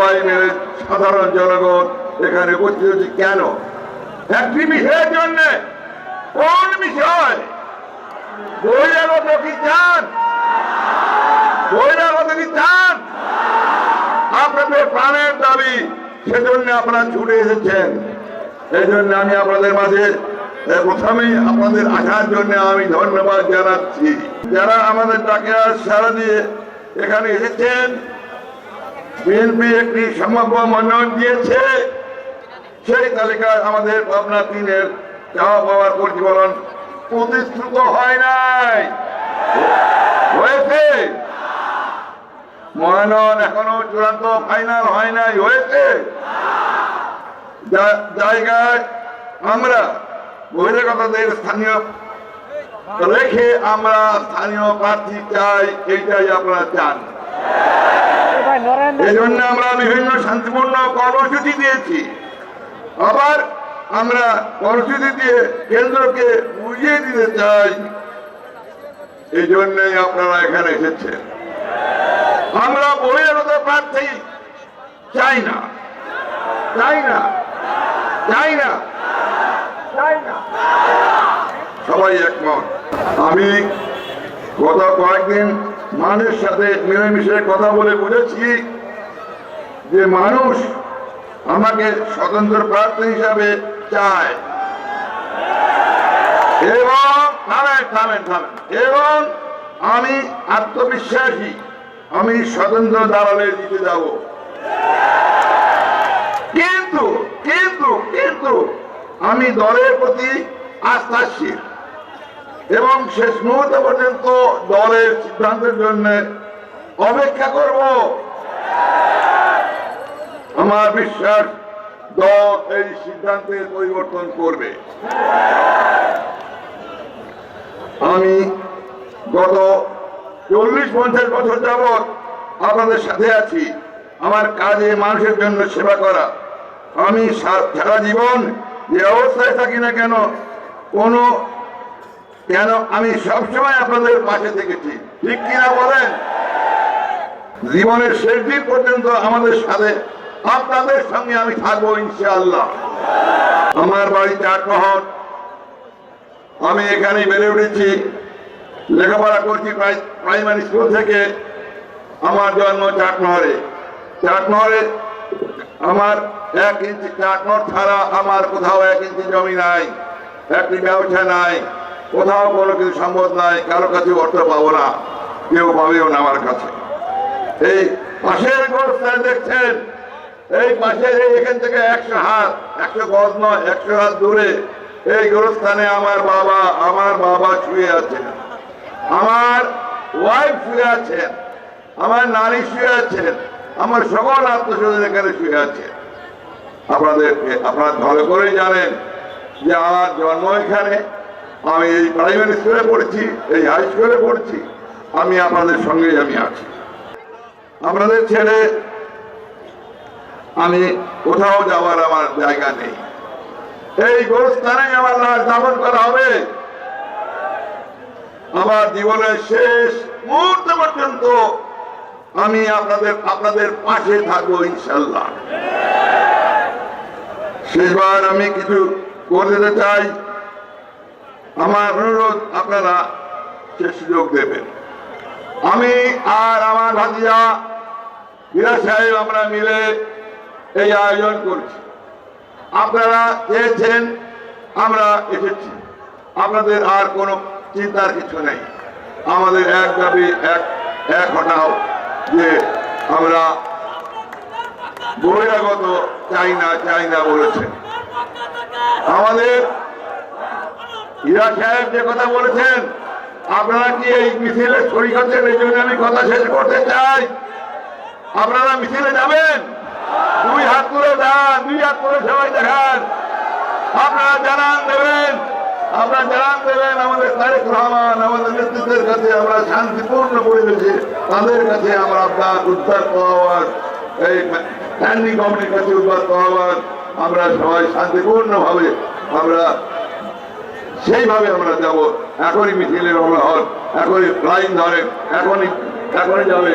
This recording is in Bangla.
সবাই মিলে সাধারণ জনগণ এখানে উপস্থিত হচ্ছে কেন? একটি বিষয়ের জন্য কোন বিষয় বহিরাগত কি চান বহিরাগত কি চান আপনাদের প্রাণের দাবি, সেজন্য আপনারা ছুটে এসেছেন। এই জন্য আমি আপনাদের মাঝে প্রথমেই আপনাদের আসার জন্য আমি ধন্যবাদ জানাচ্ছি। যারা আমাদের ডাকে সারা দিয়ে এখানে এসেছেন বিএনপি একটি সম্ভাব্য মনোনয়ন দিয়েছে, সেই তালিকায় আমাদের পাবনা তিনের চাওয়া পাওয়ার প্রতিফলন প্রতিশ্রুত হয় নাই। হয়েছে। মনোনয়ন এখনও চূড়ান্ত ফাইনাল হয় নাই, হয়েছে। জায়গায় আমরা বহিরাগতদের স্থানীয় রেখে আমরা স্থানীয় প্রার্থী চাই, এইটাই আপনারা চান। এই জন্য আমরা বিভিন্ন শান্তিপূর্ণ কর্মসূচি দিয়েছি। আবার আমরা কর্মসূচি দিয়ে কেন্দ্রকে বুঝিয়ে দিতে চাই। এই জন্যই আপনারা এখানে এসেছেন। আমরা বহিরাগত প্রার্থী চাই না। চাই না। চাই না। চাই না। সবাই একমত। আমি গত কয়েকদিন মানুষের সাথে মিলেমিশে কথা বলে বুঝেছি যে মানুষ আমাকে স্বতন্ত্র প্রার্থী হিসাবে চায়। এবং এবং আমি আত্মবিশ্বাসী, আমি স্বতন্ত্র দালালে দিতে যাব। কিন্তু কিন্তু কিন্তু আমি দলের প্রতি আস্থাশীল। এবং শেষ মুহূর্ত পর্যন্ত দলের সিদ্ধান্তের জন্য অপেক্ষা করব। আমার বিশ্বাস, দল এই সিদ্ধান্তের পরিবর্তন করবে। আমি গত চল্লিশ পঞ্চাশ বছর যাবৎ আপনাদের সাথে আছি। আমার কাজে মানুষের জন্য সেবা করা। আমি সারা জীবন যে অবস্থায় থাকি না কেন, কোনো কেন আমি সবসময় আপনাদের পাশে থেকেছি। ঠিক কিনা বলেন? জীবনের শেষ দিন পর্যন্ত আমাদের সাথে আপনাদের সঙ্গে আমি থাকব ইনশাআল্লাহ। আমার বাড়ি চাটমহল। আমি এখানেই বেড়ে উঠেছি। লেখাপড়া করছি প্রাই- প্রাইমারি স্কুল থেকে। আমার জন্ম চাটমহরে চাটমহরে আমার এক ইঞ্চি চাটমহর ছাড়া আমার কোথাও এক ইঞ্চি জমি নাই, একটি ব্যবসা নাই। কোথাও কোনো কিছু সম্ভব নাই, কারও কাছে অর্থ পাবো না, কেউ পাবেও না আমার কাছে। এই পাশের গোরস্থান দেখছেন, এই পাশের এখান থেকে একশো হাত, একশো গজ নয়, একশো হাত দূরে, এই গোরস্থানে আমার বাবা আমার বাবা শুয়ে আছেন। আমার ওয়াইফ শুয়ে আছেন, আমার নারী শুয়ে আছেন, আমার সকল আত্মস্বজন এখানে শুয়ে আছেন। আপনাদেরকে, আপনারা ভালো করেই জানেন যে আমার জন্ম এখানে আমি এই প্রাইমারি স্কুলে পড়েছি, এই হাই স্কুলে পড়ছি, আমি আপনাদের সঙ্গেই আমি আছি। আপনাদের ছেড়ে আমি কোথাও যাওয়ার আমার জায়গা নেই। এই গোরস্থানে আমার লাশ দাফন করা হবে। আমার জীবনের শেষ মুহূর্ত পর্যন্ত আমি আপনাদের আপনাদের পাশে থাকব ইনশাল্লাহ শেষবার আমি কিছু করে দিতে চাই। আমার অনুরোধ আপনারা সে সুযোগ দেবেন। আমি আর আমার ভাতিজা বিরাজ সাহেব আমরা মিলে এই আয়োজন করছি। আপনারা চেয়েছেন আমরা এসেছি। আপনাদের আর কোনো চিন্তার কিছু নেই। আমাদের এক দাবি, এক এক হটাও যে আমরা বহিরাগত চাই না চাই না বলেছেন। আমাদের ইরা সাহেব যে কথা বলেছেন, আপনারা কি এই মিছিলে শরীর হচ্ছেন এই জন্য আমি কথা শেষ করতে চাই? আপনারা মিছিলে যাবেন? দুই হাত তুলে যান দুই হাত তুলে সবাই দেখান। আপনারা জানান দেবেন, আপনারা জানান দেবেন আমাদের তারেক রহমান, আমাদের নেতৃত্বের কাছে আমরা শান্তিপূর্ণ পরিবেশে তাদের কাছে আমরা আপনার উদ্ধার পাওয়ার, এই স্ট্যান্ডিং কমিটির কাছে উদ্ধার পাওয়ার আমরা সবাই শান্তিপূর্ণ ভাবে আমরা সেইভাবে আমরা যাব। এখনই মিছিলের রওনা হন এখনই লাইন ধরেন এখনই এখনই যাবে।